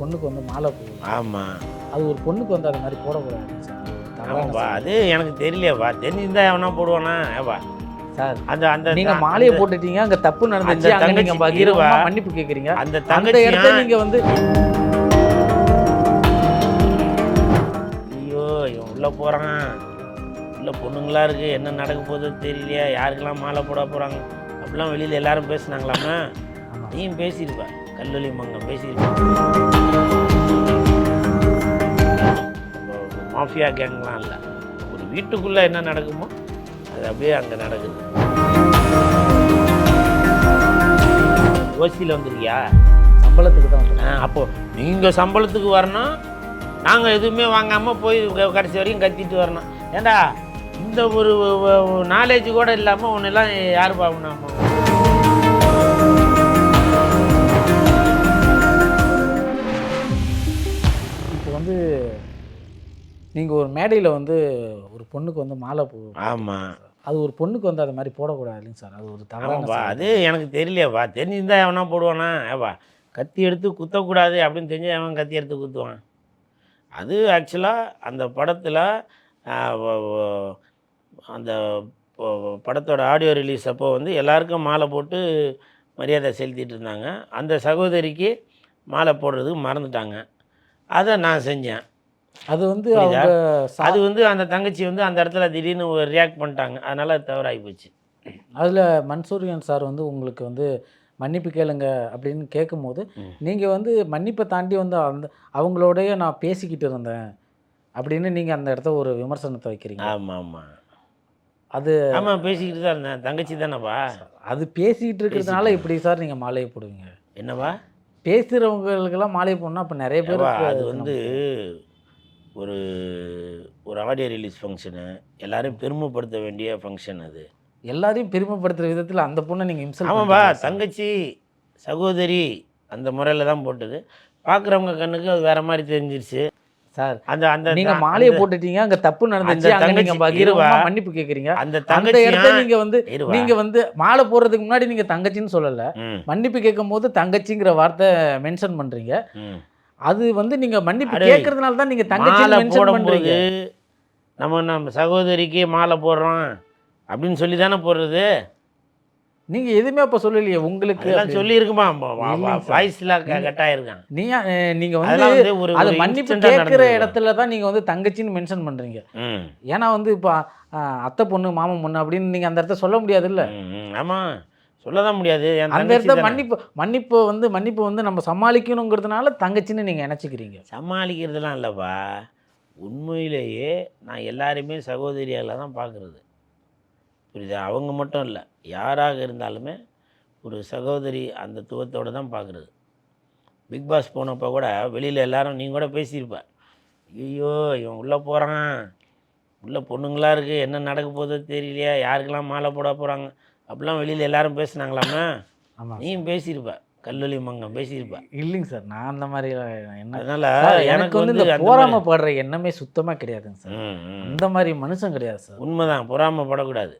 பொண்ணுக்கு வந்து மாலை போடுவோம். ஆமாம் அது ஒரு பொண்ணுக்கு வந்து அது மாதிரி போடக்கூடாது ஆமாப்பா. அது எனக்கு தெரியலையாப்பா. தெரிஞ்சிருந்தா எவனா போடுவானா? ஏப்பா. சார் அந்த அந்த நீங்க அந்த- மாலையை போட்டுட்டீங்க அங்க தப்பு நடந்துச்சு அந்த அங்க நீங்க. மன்னிப்பு கேக்குறீங்க. அந்த அந்த தங்கச்சி இடத்த நீங்க வந்து ஐயோ இவன் உள்ள போறான். உள்ள பொண்ணுங்களா இருக்கு. என்ன நடக்க போகுதோ தெரியலையா. யாருக்கெல்லாம் மாலை போட போறாங்க? அப்படிலாம் வெளியில எல்லாரும் பேசுனாங்களாமா. நீயும் பேசியிருப்ப கல்லூரி மங்கம் பேசியிருப்ப மாஃபியா கேங்லாம் இல்லை. ஒரு வீட்டுக்குள்ள என்ன நடக்குமோ அது அப்படியே அங்கே நடக்குது. ஓசியில் வந்திருக்கியா? சம்பளத்துக்கு தான் வந்து ஆ, அப்போ நீங்கள் சம்பளத்துக்கு வரணும். நாங்கள் எதுவுமே வாங்காமல் போய் கடைசி வரைக்கும் கத்திட்டு வரணும். ஏண்டா இந்த ஒரு நாலேஜ் கூட இல்லாமல் ஒன்றெல்லாம் யார் பார்க்கணும் வந்து நீங்க ஒரு மேடையில வந்து ஒரு பொண்ணுக்கு வந்து மாலை போ ஆமாம் அது ஒரு பொண்ணுக்கு வந்து அது மாதிரி போடக்கூடாது இல்லைங்க சார். அது ஒரு தவறான ஆமாப்பா. செயல். அது எனக்கு தெரியலையாப்பா. தெரிஞ்சிருந்தா எவனா போடுவானா? ஏப்பா கத்தி எடுத்து குத்தக்கூடாது அப்படின்னு தெரிஞ்சு அவன் கத்தி எடுத்து குத்துவான்? அது ஆக்சுவலாக அந்த படத்தில் அந்த படத்தோட ஆடியோ ரிலீஸ் அப்போ வந்து எல்லாருக்கும் மாலை போட்டு மரியாதை செலுத்திட்டு இருந்தாங்க. அந்த சகோதரிக்கு மாலை போடுறதுக்கு மறந்துட்டாங்க. அதை நான் செஞ்சேன். அது வந்து? அவங்க அது வந்து அந்த தங்கச்சி வந்து அந்த இடத்துல திடீர்னு ரியாக்ட் பண்ணிட்டாங்க. அதனால் அது தவறாகி போச்சு. அதுல மன்சூரியன் சார் வந்து உங்களுக்கு வந்து மன்னிப்பு கேளுங்க அப்படின்னு கேட்கும்போது ம். நீங்க வந்து மன்னிப்பை தாண்டி வந்து அந்த அவங்களோடய நான் பேசிக்கிட்டு இருந்தேன் அப்படின்னு நீங்க அந்த இடத்த ஒரு விமர்சனத்தை வைக்கிறீங்க. ஆமாம் ஆமாம் அது ஆமாம் பேசிக்கிட்டு தான் இருந்தேன். தங்கச்சி தானேப்பா? அது பேசிக்கிட்டு இருக்கிறதுனால இப்படி சார் நீங்க மாலையை போடுவீங்க. என்னவா? பேசுகிறவங்களுக்கெல்லாம் மாலை போடணும் அப்போ நிறைய பேர் அது வந்து ஒரு ஒரு ஆடியோ ரிலீஸ் ஃபங்க்ஷனு எல்லாரும் பெருமைப்படுத்த வேண்டிய ஃபங்க்ஷன் அது. எல்லாரையும் பெருமைப்படுத்துற விதத்தில் அந்த பொண்ணை நீங்கள் இம்சல் சார். தங்கச்சி சகோதரி அந்த முறையில் தான் போட்டது. பார்க்குறவங்க கண்ணுக்கு அது வேற மாதிரி தெரிஞ்சிருச்சு. சார் அந்த அந்த நீங்க மாலையை போட்டுட்டீங்க அங்க தப்பு நடந்துச்சு அங்க நீங்க தங்கச்சி. மன்னிப்பு கேக்குறீங்க. அந்த அந்த இடத்த தங்கச்சி நீங்க வந்து. நீங்க வந்து மாலை போடுறதுக்கு முன்னாடி நீங்க தங்கச்சின்னு சொல்லல. மன்னிப்பு கேட்கும் போது தங்கச்சிங்கிற வார்த்தை மென்ஷன் பண்றீங்க. அது வந்து நீங்க மன்னிப்பு கேட்கறதுனால தான் நீங்க மாலை தங்கச்சின்னு மென்ஷன் பண்றீங்க. நம்ம நம்ம சகோதரிக்கு மாலை போடுறோம் அப்படின்னு சொல்லி தானே போடுறது? நீங்க எதுவுமே அப்ப சொல்லலையே உங்களுக்கு இல்லைங்க சார். வாய்ஸ்லாம் கட்டாயிருக்கான் நீங்க அஹ், நீங்க வந்து அது மன்னிப்பு கேட்கிற. இடத்துல தான் நீங்க வந்து தங்கச்சின்னு மென்ஷன் பண்றீங்க. ஏன்னா வந்து இப்போ அத்தை பொண்ணு மாமன் பொண்ணு அப்படின்னு நீங்க அந்த இடத்த சொல்ல முடியாது இல்ல. ஆமா. சொல்லதான் முடியாது. அந்த இடத்த. மன்னிப்பு மன்னிப்பு வந்து மன்னிப்பு வந்து நம்ம சமாளிக்கணுங்கிறதுனால தங்கச்சின்னு நீங்க நினைச்சுக்கிறீங்க. சமாளிக்கிறதுலாம் இல்லைப்பா. உண்மையிலேயே நான் எல்லாருமே சகோதரியால தான் பார்க்குறது புரியுதா? அவங்க மட்டும் இல்லை. யாராக இருந்தாலுமே ஒரு சகோதரி அந்த துவத்தோடு தான் பார்க்குறது. பிக் பாஸ் போனப்போ கூட வெளியில் எல்லாரும் நீ கூட பேசியிருப்ப. ஐயோ இவன் உள்ளே போகிறான் உள்ள பொண்ணுங்களா இருக்குது என்ன நடக்க போதோ தெரியலையா. யாருக்கெல்லாம் மாலை போட போகிறாங்க அப்படிலாம் வெளியில் எல்லாரும் பேசுனாங்களாமா? ஆமா. நீயும் பேசியிருப்ப. கல்லூரி மங்கம் பேசியிருப்ப. இல்லைங்க சார். நான் அந்த மாதிரி என்ன அதனால எனக்கு வந்து இந்த அந்த போராமப்படுற எண்ணமே சுத்தமா கிடையாதுங்க சார். அந்த மாதிரி மனுஷன் கிடையாது சார். உண்மைதான். பொறாமப்படக்கூடாது.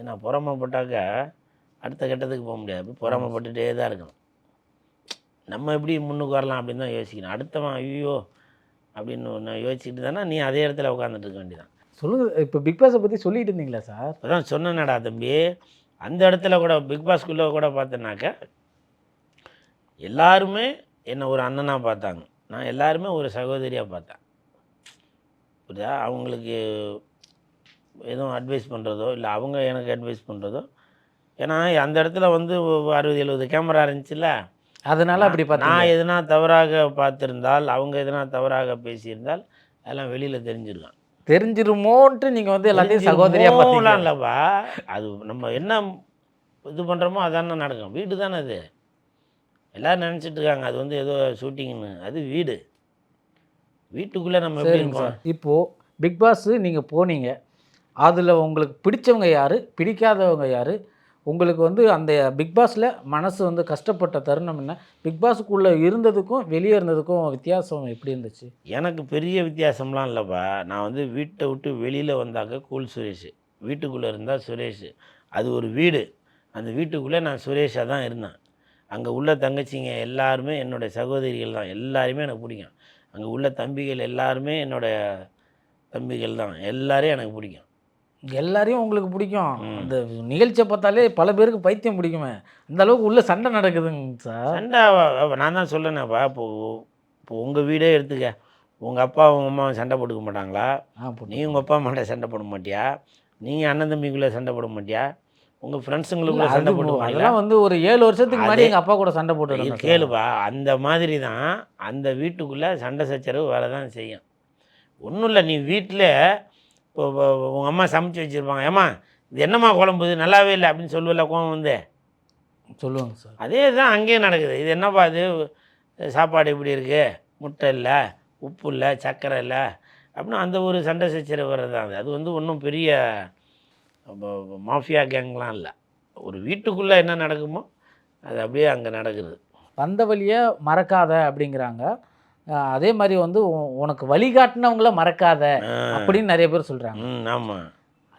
ஏன்னா பொறாமப்பட்டாக்க அடுத்த கட்டத்துக்கு போக முடியாது. பொறாமப்பட்டுட்டே தான் இருக்கணும். நம்ம எப்படி முன்னுக்கு வரலாம் அப்படின்னு தான் யோசிக்கணும். அடுத்தவன் ஐயோ அப்படின்னு ஒன்று யோசிச்சுட்டு தானே நீ அதே இடத்துல உட்காந்துட்டு இருக்க வேண்டியதான் சொல்லுங்க இப்போ பிக் பாஸை பத்தி சொல்லிட்டு இருந்தீங்களா சார்? அதான் சொன்னேனடா தம்பி. அந்த இடத்துல கூட பிக் பாஸ்குள்ளே கூட பார்த்தேனாக்க எல்லாருமே என்னை ஒரு அண்ணனாக பார்த்தாங்க. நான் எல்லாருமே ஒரு சகோதரியாக பார்த்தேன். புரியுதா? அவங்களுக்கு எதுவும் அட்வைஸ் பண்ணுறதோ இல்லை அவங்க எனக்கு அட்வைஸ் பண்ணுறதோ ஏன்னா அந்த இடத்துல வந்து அறுபது எழுபது கேமரா இருந்துச்சுல்ல? அதனால அப்படி நான் எதனா தவறாக பார்த்திருந்தால் அவங்க எதனா தவறாக பேசியிருந்தால் அதெல்லாம் வெளியில் தெரிஞ்சிருக்கான் தெரிஞ்சிருமோன்ட்டு நீங்க வந்து எல்லாத்தையும் சகோதரியா தெரிஞ்சிருமோலாம் பார்த்தீங்க. இல்லைப்பா. அது நம்ம என்ன இது பண்ணுறோமோ அதானே நடக்கும். வீடு தானே அது. எல்லோரும் நினச்சிட்டு இருக்காங்க அது வந்து ஏதோ ஷூட்டிங்னு அது வீடு. வீட்டுக்குள்ளே நம்ம எப்படி சரிங்க இருக்கோம்? சார் இப்போ பிக் பாஸ் நீங்க போனீங்க. அதில் உங்களுக்கு பிடிச்சவங்க யார்? பிடிக்காதவங்க யார்? உங்களுக்கு வந்து அந்த பிக் பாஸ்ல மனசு வந்து கஷ்டப்பட்ட தருணம் என்ன? பிக்பாஸுக்குள்ளே இருந்ததுக்கும் வெளியே இருந்ததுக்கும் வித்தியாசம் எப்படி இருந்துச்சு? எனக்கு பெரிய வித்தியாசம்லாம் இல்லைப்பா. நான் வந்து வீட்டை விட்டு வெளியில் வந்தாக்க கூல் சுரேஷ். வீட்டுக்குள்ளே இருந்தால் சுரேஷ். அது ஒரு வீடு. அந்த வீட்டுக்குள்ளே நான் சுரேஷாக தான் இருந்தேன். அங்கே உள்ள தங்கச்சிங்க எல்லாருமே என்னுடைய சகோதரிகள் தான். எல்லாருமே எனக்கு பிடிக்கும். அங்கே உள்ள தம்பிகள் எல்லாருமே என்னோடய தம்பிகள் தான். எல்லாரையும் எனக்கு பிடிக்கும். எல்லாரையும் உங்களுக்கு பிடிக்கும். அந்த நிகழ்ச்சியை பார்த்தாலே பல பேருக்கு பைத்தியம் பிடிக்குமே. அந்த அளவுக்கு உள்ள சண்டை நடக்குதுங்க சார். சண்டை நான் தான் சொல்லேனேப்பா இப்போ இப்போ உங்கள் வீடே எடுத்துக்க. உங்கள் அப்பா உங்கள் அம்மா சண்டை போட்டுக்க மாட்டாங்களா? நீ உங்கள் அப்பா அம்மாட்ட சண்டை போட மாட்டியா? நீங்கள் அண்ணன் தம்பிக்குள்ளே சண்டை போட மாட்டியா? உங்கள் ஃப்ரெண்ட்ஸுங்களுக்குள்ள சண்டை போடுவாங்களா அதெல்லாம் வந்து ஒரு ஏழு வருஷத்துக்கு முன்னாடி அதே- எங்க அப்பா கூட சண்டை போட்டு கேளுப்பா அந்த மாதிரி தான் அந்த வீட்டுக்குள்ளே சண்டை சச்சரவு வர தான் செய்யும். ஒன்றும் இல்லை நீ வீட்டில் இப்போ உங்கள் அம்மா சமைச்சு வச்சுருப்பாங்க. ஏம்மா இது என்னம்மா குழம்பு? இது நல்லாவே இல்லை அப்படின்னு சொல்லுவல கோவம் வந்து. சொல்லுவாங்க சார். அதே தான் அங்கேயும் நடக்குது. இது என்னப்பா இது? சாப்பாடு இப்படி இருக்குது முட்டை இல்லை உப்பு இல்லை சர்க்கரை இல்லை அப்படின்னு அந்த ஒரு சண்டை சச்சரவு வர்றது தான். அது அது வந்து ஒன்றும் பெரிய மாஃபியா கேங்லாம் இல்லை. ஒரு வீட்டுக்குள்ளே என்ன நடக்குமோ அது அப்படியே அங்கே நடக்குது. வந்த வழியை மறக்காத அப்படிங்கிறாங்க. அதே மாதிரி வந்து உனக்கு வழிகாட்டினவங்கள மறக்காத. அப்படின்னு நிறைய பேர் சொல்றாங்க. ம் ஆமாம்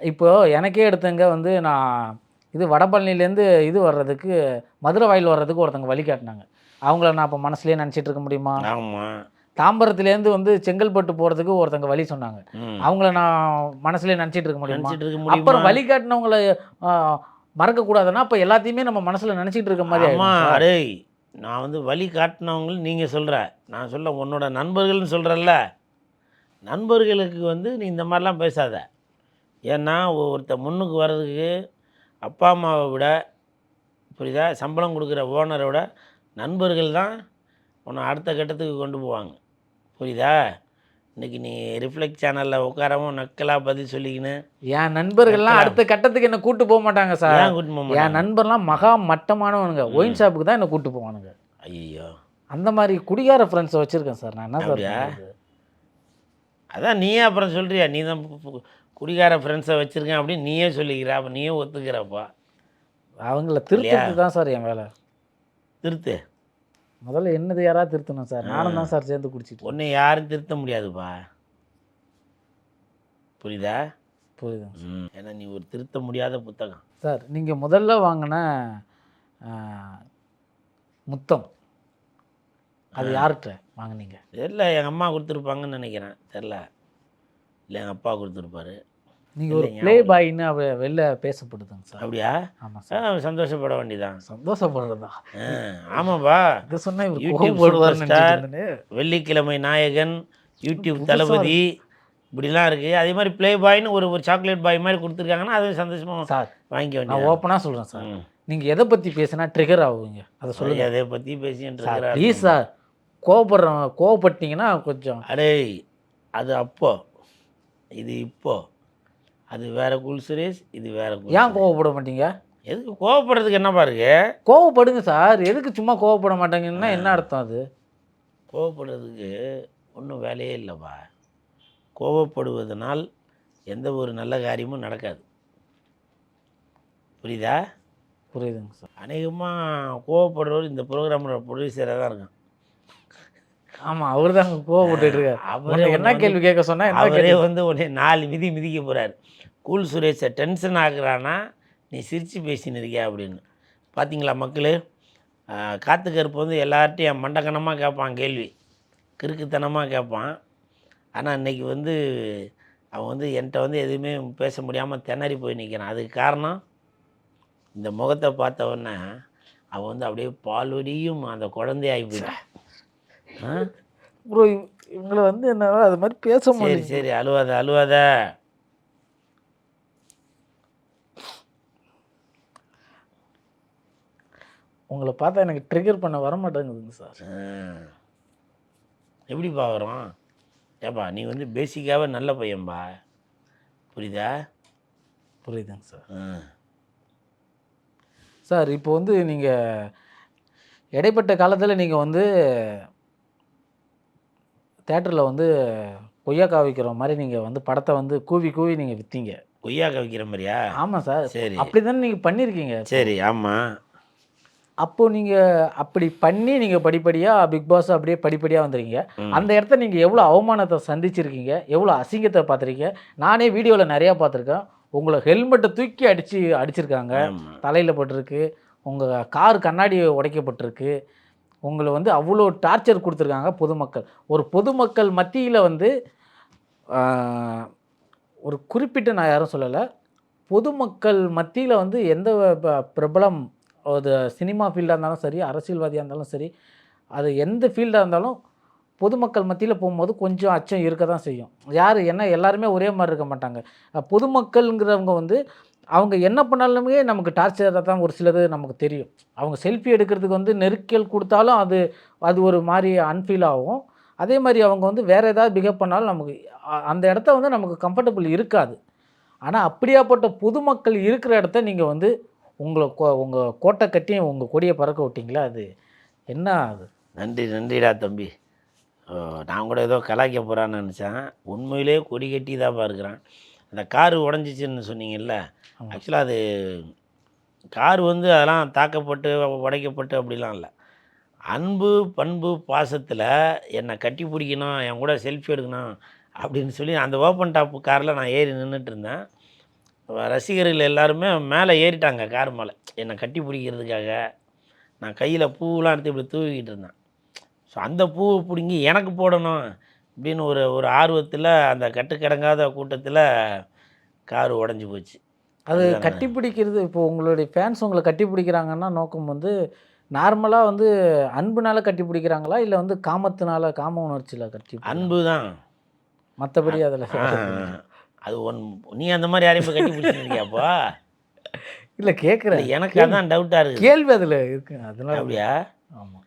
இப்போ எனக்கே எடுத்தங்க வந்து நான் இது வடபழனிலேருந்து இது வர்றதுக்கு மதுரை வாயில் வர்றதுக்கு ஒருத்தங்க வழி காட்டினாங்க. அவங்கள நான் இப்போ மனசுலயே நினச்சிட்டு இருக்க முடியுமா? ஆமாம் தாம்பரத்துலேருந்து வந்து செங்கல்பட்டு போகிறதுக்கு ஒருத்தங்க வழி சொன்னாங்க. அவங்கள நான் மனசுலயே நினச்சிட்டு இருக்க முடியுமா? அப்புறம் முடியுமா? வழி காட்டினவங்கள மறக்கக்கூடாதுன்னா அப்போ எல்லாத்தையுமே நம்ம மனசில் நினச்சிட்டு இருக்க மாதிரி ஆமா. ஆயிடும் சார். அடேய். நான் வந்து வழி காட்டினவங்களும் நீங்கள் சொல்கிற நான் சொல்ல உன்னோட நண்பர்கள்னு சொல்கிறல்ல நண்பர்களுக்கு வந்து நீ இந்த மாதிரிலாம் பேசாத. ஏன்னா ஒருத்த முன்னுக்கு வர்றதுக்கு அப்பா அம்மாவை விட புரியுதா? சம்பளம் கொடுக்குற ஓனரை விட நண்பர்கள் தான் உன்னை அடுத்த கட்டத்துக்கு கொண்டு போவாங்க. புரியுதா? இன்னைக்கு நீ ரிஃப்ளெக்ட் சேனலில் உட்காரவும் நக்கலாக பதில் சொல்லிக்கின்னு. என் நண்பர்கள்லாம். அடுத்த கட்டத்துக்கு என்ன கூட்டு போக மாட்டாங்க சார். கூட்டு போக என்? நண்பர்லாம் மகா மட்டமானவனுங்க. ஒயின் ஷாப்புக்கு தான் என்ன கூட்டு போவானுங்க. ஐயோ அந்த மாதிரி குடிகார ஃப்ரெண்ட்ஸை வச்சிருக்கேன் சார் நான். என்ன? பண்றது? அதான் நீயே அப்புறம் சொல்கிறியா நீ தான் குடிகார ஃப்ரெண்ட்ஸை வச்சுருக்கேன் அப்படின்னு நீயே சொல்லிக்கிற. அப்போ நீயே ஒத்துக்கிறப்பா. அவங்கள திருத்துறது தான் சார் என் வேலை. திருத்து? முதல்ல என்னது யாராவது திருத்தணும் சார்? நானும் தான் சார் சேர்ந்து குடிச்சிட்டு உன்னை யாரும் திருத்த முடியாதுப்பா. புரியுதா? புரியுதுங்க ம். ஏன்னா நீ ஒரு திருத்த முடியாத புத்தகம். சார் நீங்கள் முதல்ல வாங்கின முத்தம். அது யார்கிட்ட வாங்குனீங்க? தெரில எங்கள் அம்மா கொடுத்துருப்பாங்கன்னு நினைக்கிறேன். தெரில இல்லை எங்கள் அப்பா கொடுத்துருப்பாரு. நீங்கள் ஒரு ப்ளே பாய்ன்னு அவ வெளில பேசப்படுதுங்க சார். அப்படியா? ஆமாம் சார். சந்தோஷப்பட வேண்டியதான் சந்தோஷப்படுறதா? ஆ, ஆமாப்பா. இதை சொன்னா இவர் YouTube கோவப்படுவார்னு superstar. நினைச்சிட்டு இருந்தேனே. வெள்ளிக்கிழமை நாயகன் யூடியூப் தளபதி இப்படிலாம் இருக்குது அதே மாதிரி ப்ளே பாய்னு ஒரு ஒரு சாக்லேட் பாய் மாதிரி கொடுத்துருக்காங்கன்னா அது சந்தோஷமாக சார் வாங்கிக்க நான் வேண்டியது ஓப்பனாக சொல்கிறேன் சார். நீங்கள் எதை பற்றி பேசினா ட்ரிகர் ஆகுவீங்க? அதை சொல்லுங்க. அதை பற்றி இருக்கிறார் ப்ளீஸ் சார் கோவப்படுறவங்க கோவப்பட்டீங்கன்னா கொஞ்சம் அடேய் அது அப்போ இது இப்போ. அது வேற குல் சுரேஷ் இது வேற ஏன். கோவப்பட மாட்டீங்க? எதுக்கு கோவப்படுறதுக்கு என்ன பாருங்க? கோவப்படுங்க சார். எதுக்கு சும்மா கோவப்பட மாட்டாங்கன்னா என்ன அர்த்தம் அது? கோவப்படுறதுக்கு ஒன்றும் வேலையே இல்லைப்பா. கோவப்படுவதனால் எந்த ஒரு நல்ல காரியமும் நடக்காது. புரியுதா? புரியுதுங்க சார். அநேகமாக கோவப்படுறவர் இந்த ப்ரோக்ராமோட ப்ரொடியூசராக தான் இருக்கும் ஆமாம் அவர் தான் கோவப்பட்டுட்டு இருக்காரு. அவரே என்ன கேள்வி கேட்க சொன்னா என்ன அவரே வந்து உடனே நாலு மிதி மிதிக்க போகிறார் கூல் சுரேஷை டென்ஷன் ஆகுறானா? நீ சிரித்து பேசின்னு இருக்கியா அப்படின்னு. பார்த்தீங்களா மக்களே? காத்து கருப்பு வந்து எல்லார்ட்டையும் மண்டக்கணமாக கேட்பான் கேள்வி. கிறுக்குத்தனமாக கேட்பான் ஆனால் இன்னைக்கு வந்து அவன் வந்து என்கிட்ட வந்து எதுவுமே பேச முடியாமல் திணறி போய் நிற்கிறான் அதுக்கு காரணம்? இந்த முகத்தை பார்த்த உடனே அவன் வந்து அப்படியே பால்வடியும் அந்த குழந்தையாகி போயிட்டான். ப்ரோ இவங்களை வந்து என்ன அது மாதிரி பேச சரி முடியும் சரி அழுவாத அழுவாத. உங்களை பார்த்தா எனக்கு ட்ரிகர் பண்ண வர மாட்டேங்குதுங்க சார் ஆ. எப்படிப்பா வரும் ஏப்பா நீ வந்து பேசிக்காகவே நல்ல பையன்பா? புரியுதா? புரியுதுங்க சார் ஆ. சார் இப்போ வந்து நீங்கள் இடைப்பட்ட காலத்தில் நீங்கள் வந்து தேட்டரில் வந்து கொய்யாக்காய் விற்கிற மாதிரி நீங்கள் வந்து படத்தை வந்து கூவி கூவி நீங்கள் விற்றீங்க கொய்யாக்க வைக்கிற மாதிரியா? ஆமாம் சார் சரி. அப்படி தானே நீங்கள் பண்ணியிருக்கீங்க சரி ஆமாம் அப்போ நீங்கள் அப்படி பண்ணி நீங்கள் படிப்படியாக பிக் பாஸ் அப்படியே படிப்படியாக வந்துருக்கீங்க. அந்த இடத்த நீங்கள் எவ்வளோ அவமானத்தை சந்திச்சிருக்கீங்க? எவ்வளோ அசிங்கத்தை பார்த்துருக்கீங்க? நானே வீடியோவில் நிறையா பார்த்துருக்கேன். உங்களை ஹெல்மெட்டை தூக்கி அடித்து அடிச்சிருக்காங்க. தலையில் பட்டிருக்கு. உங்கள் கார் கண்ணாடி உடைக்கப்பட்டிருக்கு. உங்களை வந்து அவ்வளோ டார்ச்சர் கொடுத்துருக்காங்க பொதுமக்கள். ஒரு பொதுமக்கள் மத்தியில் வந்து ஒரு குறிப்பிட்ட நான் யாரும் சொல்லலை. பொதுமக்கள் மத்தியில் வந்து எந்த பிரபலம் அது சினிமா ஃபீல்டாக இருந்தாலும் சரி அரசியல்வாதியாக இருந்தாலும் சரி அது எந்த ஃபீல்டாக இருந்தாலும் பொதுமக்கள் மத்தியில் போகும்போது கொஞ்சம் அச்சம் இருக்க தான் செய்யும். யார் என்ன எல்லாருமே ஒரே மாதிரி இருக்க மாட்டாங்க. பொதுமக்கள்ங்கிறவங்க வந்து அவங்க என்ன பண்ணாலுமே நமக்கு டார்ச்சராக தான் ஒரு சிலது நமக்கு தெரியும். அவங்க செல்ஃபி எடுக்கிறதுக்கு வந்து நெருக்கல் கொடுத்தாலும் அது அது ஒரு மாதிரி அன்ஃபீல் ஆகும். அதே மாதிரி அவங்க வந்து வேறு ஏதாவது பிஹேவ் பண்ணாலும் நமக்கு அந்த இடத்த வந்து நமக்கு கம்ஃபர்டபுள் இருக்காது. ஆனால் அப்படியாப்பட்ட பொதுமக்கள் இருக்கிற இடத்த நீங்கள் வந்து உங்களை கோ- உங்கள் கோட்டை கட்டி உங்கள் கொடியை பறக்க விட்டீங்களா அது? என்ன அது? நன்றி நன்றிடா தம்பி. நான் கூட ஏதோ கலாய்க்க போகிறான்னு நினச்சேன். உண்மையிலே கொடி கட்டி தான் இருக்கிறான் அந்த காரு உடஞ்சிச்சின்னு சொன்னீங்கல்ல. ஆக்சுவலாக அது கார் வந்து அதெல்லாம் தாக்கப்பட்டு உடைக்கப்பட்டு அப்படிலாம் இல்லை. அன்பு பண்பு பாசத்தில் என்னை கட்டி பிடிக்கணும் என் கூட செல்ஃபி எடுக்கணும் அப்படின்னு சொல்லி அந்த ஓப்பன் டாப் காரில் நான் ஏறி நின்றுட்டு இருந்தேன். ரசிகர்கள் எல்லாருமே மேலே ஏறிட்டாங்க கார் மேலே. என்னை கட்டி பிடிக்கிறதுக்காக. நான் கையில் பூவெலாம் எடுத்து இப்படி தூவிக்கிட்டு இருந்தேன். ஸோ அந்த பூவை பிடுங்கி எனக்கு போடணும் அப்படின்னு ஒரு ஒரு ஆர்வத்தில் அந்த கட்டுக்கடங்காத கூட்டத்தில் கார் உடஞ்சி போச்சு. அது. கட்டி பிடிக்கிறது இப்போ உங்களுடைய ஃபேன்ஸ் உங்களை கட்டி பிடிக்கிறாங்கன்னா நோக்கம் வந்து நார்மலாக வந்து அன்புனால கட்டி பிடிக்கிறாங்களா? இல்லை வந்து காமத்தினால காம உணர்ச்சியில் கட்டி அன்பு தான் மற்றபடி அதில் அது ஒன் நீ அந்த மாதிரி யாரையும் கட்டி பிடிச்சிருக்கியாப்பா இல்லை கேட்குறேன் எனக்கு அதான் டவுட்டாக இருக்குது. கேள்வி அதில் இருக்கு. அதனால அப்படியா? ஆமாம்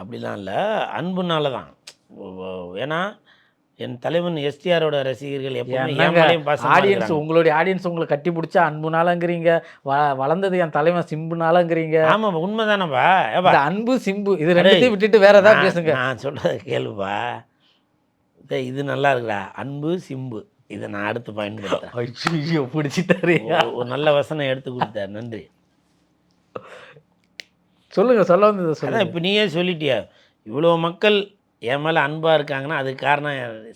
அப்படிலாம் இல்லை. அன்புனால தான். ஏன்னா என் தலைவன் எஸ்டிஆரோட ரசிகர்கள் எப்பவுமே ஆடியன்ஸ். உங்களுடைய ஆடியன்ஸ் உங்களை கட்டி பிடிச்சா அன்புனாலங்கிறீங்க. வ வளர்ந்தது என் தலைவன் சிம்புனாலங்கிறீங்க. ஆமா உண்மைதானப்பா. அன்பு சிம்பு இது ரெண்டுத்தையும் விட்டுட்டு வேற ஏதாவது பேசுங்க. நான் சொல்கிறத கேளுப்பா. இது நல்லா இருக்குடா. அன்பு சிம்பு. இதை நான் அடுத்து பயன்படுத்துறேன். ஐயோ பிடிச்சிட்டாரு. ஒரு- நல்ல வசனம் எடுத்து கொடுத்தார். நன்றி. சொல்லுங்க சொல்ல வந்தது அதான் சொல்லுங்க. இப்போ நீயே சொல்லிட்டியா? இவ்வளோ மக்கள் என் மேலே அன்பாக இருக்காங்கன்னா அதுக்கு காரணம்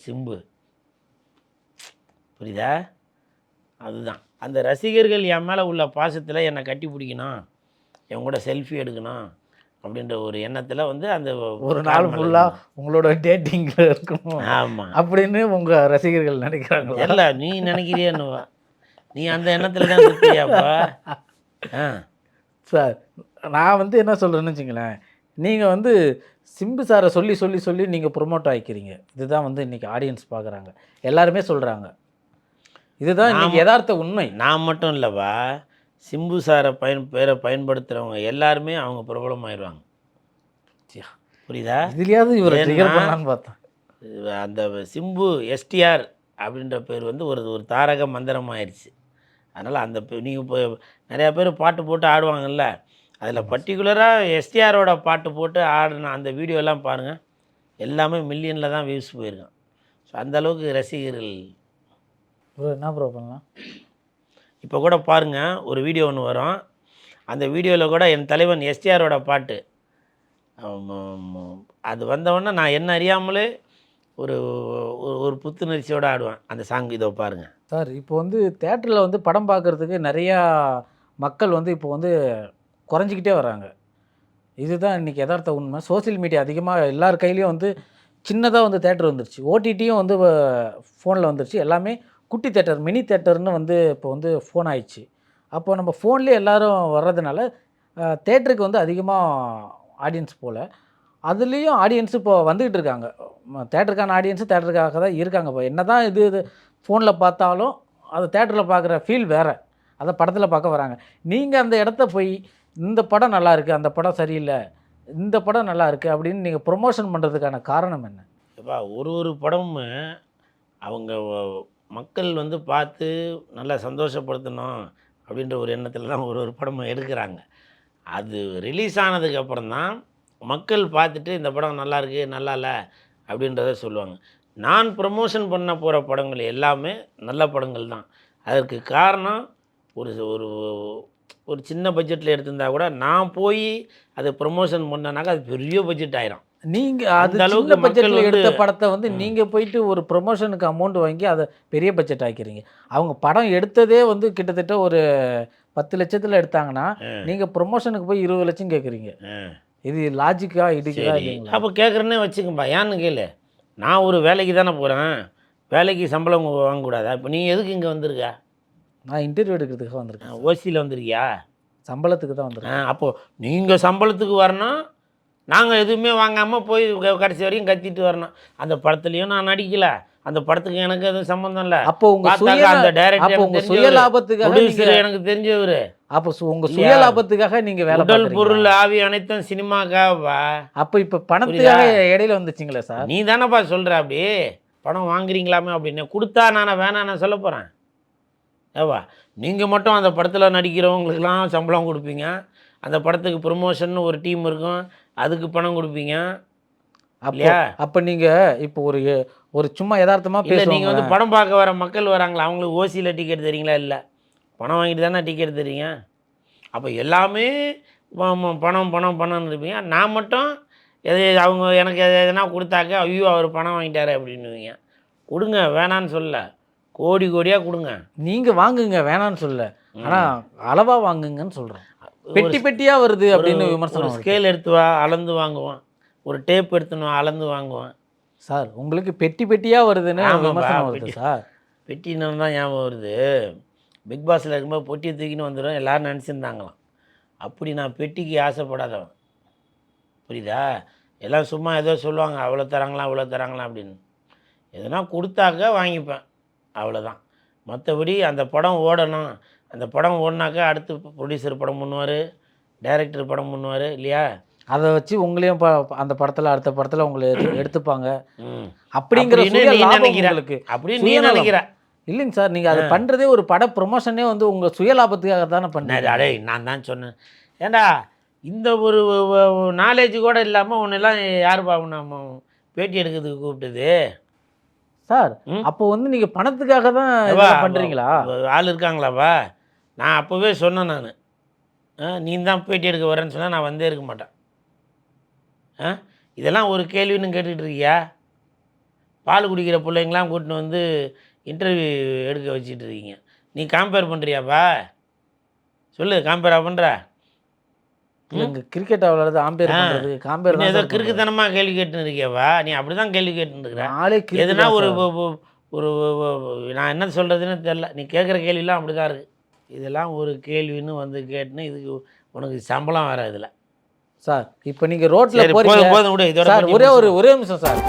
சிம்பு. புரியுதா? அதுதான். அந்த ரசிகர்கள் என் மேலே உள்ள பாசத்தில் என்னை கட்டி பிடிக்கணும். என் கூட செல்ஃபி எடுக்கணும். அப்படின்ற ஒரு எண்ணத்தில் வந்து அந்த ஒரு நாள் ஃபுல்லா உங்களோட டேட்டிங்ல இருக்கணும் ஆமாம் அப்படின்னு உங்க ரசிகர்கள் நினைக்கிறாங்களா? இல்ல நீ நினைக்கிறியன்னு நீ அந்த எண்ணத்துல தான் சுத்தியாப்பா ஆ. சார் நான் வந்து என்ன சொல்கிறேன்னு வச்சுங்களேன் நீங்கள் வந்து சிம்பு சாரை சொல்லி சொல்லி சொல்லி நீங்கள் ப்ரொமோட் ஆகிக்கிறீங்க இதுதான் வந்து இன்றைக்கி ஆடியன்ஸ் பார்க்குறாங்க எல்லாருமே சொல்கிறாங்க இதுதான் யதார்த்த உண்மை. நான் மட்டும் இல்லைப்பா. சிம்பு சாரை பயன் பேரை பயன்படுத்துகிறவங்க எல்லாருமே அவங்க பிரபலமாயிடுவாங்க. புரியுதா? இதுலயாவது இவரை பார்த்தேன். அந்த சிம்பு எஸ்டிஆர் அப்படின்ற பேர் வந்து ஒரு ஒரு தாரக மந்திரம் ஆயிடுச்சு அதனால் அந்த நீங்கள் இப்போ நிறையா பேர் பாட்டு போட்டு ஆடுவாங்கல்ல. அதில் பர்டிகுலராக எஸ்டிஆரோட பாட்டு போட்டு ஆடின அந்த வீடியோலாம் பாருங்கள் எல்லாமே மில்லியனில் தான் வியூஸ் போயிருக்கான். ஸோ அந்த அளவுக்கு ரசிகர்கள். ப்ரோ என்ன ப்ரோ பண்ணலாம்? இப்போ கூட பாருங்கள் ஒரு வீடியோ ஒன்று வரும். அந்த வீடியோவில் கூட என் தலைவன் எஸ்டிஆரோட பாட்டு. அது வந்தவொடனே நான் என்ன அறியாமலே ஒரு ஒரு- ஒரு புத்துணர்ச்சியோடு ஆடுவேன். அந்த சாங் இதோ பாருங்கள் சார் இப்போ வந்து தேட்டரில் வந்து படம் பார்க்குறதுக்கு நிறையா மக்கள் வந்து இப்போ வந்து குறைஞ்சிக்கிட்டே வராங்க. இதுதான் இன்றைக்கி யதார்த்த உண்மை. சோஷியல் மீடியா அதிகமாக எல்லார் கையிலையும் வந்து சின்னதாக வந்து தேட்டர் வந்துருச்சு. ஓடிடியும் வந்து ஃபோனில் வந்துருச்சு. எல்லாமே குட்டி தேட்டர் மினி தேட்டர்னு வந்து இப்போ வந்து ஃபோன் ஆயிடுச்சு. அப்போ நம்ம ஃபோன்லேயே எல்லோரும் வர்றதுனால தேட்டருக்கு வந்து அதிகமாக ஆடியன்ஸ் போல். அதுலேயும் ஆடியன்ஸ் இப்போ வந்துக்கிட்டு இருக்காங்க. தேட்டருக்கான ஆடியன்ஸு தேட்டருக்காக தான் இருக்காங்க. இப்போ என்ன தான் இது இது ஃபோனில் பார்த்தாலும் அது தேட்டரில் பார்க்குற ஃபீல் வேறு. அதை படத்தில் பார்க்க வராங்க. நீங்கள் அந்த இடத்த போய் இந்த படம் நல்லா இருக்குது அந்த படம் சரியில்லை இந்த படம் நல்லா இருக்குது அப்படின்னு நீங்கள் ப்ரொமோஷன் பண்ணுறதுக்கான காரணம் என்ன? இப்போ ஒரு ஒரு படமும் அவங்க மக்கள் வந்து பார்த்து நல்லா சந்தோஷப்படுத்தணும் அப்படின்ற ஒரு எண்ணத்தில் தான் ஒரு ஒரு படமும் எடுக்கிறாங்க. அது ரிலீஸ் ஆனதுக்கப்புறம் தான் மக்கள் பார்த்துட்டு இந்த படம் நல்லா இருக்குது நல்லா இல்லை அப்படின்றத சொல்லுவாங்க. நான் ப்ரமோஷன் பண்ண போகிற படங்கள் எல்லாமே நல்ல படங்கள் தான் அதற்கு காரணம் ஒரு ஒரு ஒரு சின்ன பட்ஜெட்டில் எடுத்திருந்தா கூட நான் போய் அதை ப்ரமோஷன் பண்ணனாக்கா அது பெரிய பட்ஜெட் ஆயிரும். நீங்கள் அது அளவுக்கு பட்ஜெட்டில் எடுத்த படத்தை வந்து. நீங்கள் போயிட்டு ஒரு ப்ரொமோஷனுக்கு அமௌண்ட் வாங்கி அதை பெரிய பட்ஜெட் ஆக்கிறீங்க அவங்க படம் எடுத்ததே வந்து கிட்டத்தட்ட ஒரு பத்து லட்சத்தில் எடுத்தாங்கன்னா. நீங்கள் ப்ரொமோஷனுக்கு போய் இருபது லட்சம் கேட்குறீங்க. இது லாஜிக்கா இல்லைங்களா? அப்போ கேட்குறேன்னே வச்சுக்கம்பா ஏன்னு கேளு. நான் ஒரு வேலைக்கு தானே போகிறேன் வேலைக்கு சம்பளம் வாங்கக்கூடாதா? இப்போ நீ எதுக்கு இங்கே வந்திருக்க? நான் இன்டர்வியூ எடுக்கிறதுக்காக வந்திருக்கேன் ஓசியில் வந்திருக்கியா? சம்பளத்துக்கு தான் வந்திருக்கேன். அப்போது நீங்கள் சம்பளத்துக்கு வரணும் நாங்கள் எதுவுமே வாங்காமல் போய் கடைசி வரையும் கத்திட்டு வரணும். அந்த படத்துலையும் நான் நடிக்கல. அந்த படத்துக்கு எனக்கு எதுவும் சம்மந்தம் இல்லை. அப்போ உங்க அந்த டேரக்டர் உங்க சுய லாபத்துக்காக எனக்கு தெரிஞ்சவர். அப்போ உங்க சுய? லாபத்துக்காக நீங்க வேலை உடல் பொருள் ஆவி அனைத்தும் சினிமாக்காவா? அப்போ இப்போ பணத்துக்காக இடையில வந்துச்சுங்களே சார்? நீ தானேப்பா சொல்கிற அப்படி? பணம் வாங்குறீங்களாமே அப்படின்னு. கொடுத்தா நானே வேணாம் நான் சொல்ல போகிறேன் ஏவா நீங்கள் மட்டும் அந்த படத்தில் நடிக்கிறவங்களுக்கெல்லாம் சம்பளம் கொடுப்பீங்க. அந்த படத்துக்கு ப்ரொமோஷன் ஒரு டீம் இருக்கும். அதுக்கு பணம் கொடுப்பீங்க? அப்போ இல்லையா? அப்போ நீங்க இப்போ ஒரு ஒரு சும்மா யதார்த்தமா இல்லை நீங்கள் வந்து படம் பார்க்க வர மக்கள் வராங்களா அவங்களுக்கு ஓசியில் டிக்கெட் தரீங்களா இல்லை? பணம் வாங்கிட்டு தானே டிக்கெட் தரீங்க? அப்போ எல்லாமே பணம் பணம் பணம்னு இருப்பீங்க. நான் மட்டும் எது அவங்க எனக்கு எது எதனா கொடுத்தாக்க ஐயோ அவர் பணம் வாங்கிட்டாரு அப்படின்னுவீங்க. கொடுங்க வேணான்னு சொல்ல. கோடி கோடியாக கொடுங்க. நீங்க வாங்குங்க வேணாம்னு சொல்ல. ஆனா அளவா வாங்குங்கன்னு சொல்றேன் ஒரு பெட்டி பெட்டியா வருது அப்படின்னு விமர்சனம். ஸ்கேல் எடுத்து வா அளந்து வாங்குவான். ஒரு டேப் எடுத்துன்னு வா அளந்து வாங்குவான். சார் உங்களுக்கு பெட்டி பெட்டியா வருதுன்னு விமர்சனம் வருது. சார். பெட்டின்னு தான் ஞாபகம் வருது. பிக் பாஸில் இருக்கும்போது பொட்டியை தூக்கின்னு வந்துடும் எல்லாரும் நினச்சிருந்தாங்களாம். அப்படி நான் பெட்டிக்கு ஆசைப்படாதவன். புரியுதா? எல்லாம் சும்மா ஏதோ சொல்லுவாங்க அவ்வளோ தராங்களா அவ்வளோ தராங்களா அப்படின்னு. எதுனா கொடுத்தாக்க வாங்கிப்பேன். அவ்வளோதான் மற்றபடி அந்த படம் ஓடணும். அந்த படம் ஓடினாக்கா அடுத்து ப்ரொடியூசர் படம் பண்ணுவார் டைரக்டர் படம் பண்ணுவார் இல்லையா? அதை வச்சு உங்களையும் அந்த படத்துல அடுத்த படத்துல உங்களை எடு- எடுத்துப்பாங்க. அப்படிங்கிற அப்படின்னு சுய நீ லாபம் நினைக்கிற. உங்களுக்கு. அப்படின்னு நீ சுயநலம். நினைக்கிற. இல்லைங்க சார் நீங்க அதை பண்றதே ஒரு பட ப்ரொமோஷனே வந்து உங்க சுய லாபத்துக்காக தானே பண்றீங்க. அடே நான் தான் சொன்னேன். ஏண்டா இந்த ஒரு நாலேஜ் கூட இல்லாமல் உன்னெல்லாம் யாருப்பா நம்ம பேட்டி எடுக்கிறதுக்கு கூப்பிட்டது? சார்? அப்போ வந்து நீங்க பணத்துக்காக தான் வா, ஆள் இருக்காங்களாப்பா நான் அப்போவே சொன்னேன் நான். நீ தான் பேட்டி எடுக்க வரேன்னு சொன்னால் நான் வந்தே இருக்க மாட்டேன். ஆ இதெல்லாம் ஒரு கேள்வின்னு கேட்டுட்டு இருக்கியா? பால் குடிக்கிற பிள்ளைங்களாம் கூட்டின்னு வந்து இன்டர்வியூ எடுக்க வச்சிட்டு இருக்கீங்க. நீ காம்பேர் பண்ணுறியாப்பா சொல்லு காம்பேரா பண்ணுற இல்லைங்க கிரிக்கெட் விளையாடுறது ஆம்பேர் ஆ. பண்றது காம்பேர் ஏதோ கிறுக்குத்தனமாக கேள்வி கேட்டுன்னு இருக்கியாவா நீ அப்படி தான் கேள்வி பண்றது. ஆளே எதுனா தான் ஒரு ஒரு நான் என்ன சொல்கிறதுன்னு தெரில நீ கேட்குற கேள்விலாம் அப்படி தான் இருக்குது இதெல்லாம் ஒரு கேள்வின்னு வந்து கேட்டுன்னு இதுக்கு உனக்கு சம்பளம் வர இதில். சார் இப்போ நீங்க ரோட்ல சரி போறீங்க. போதும் விடு இதோட ஒரே ஒரு. ஒரே நிமிஷம் சார்.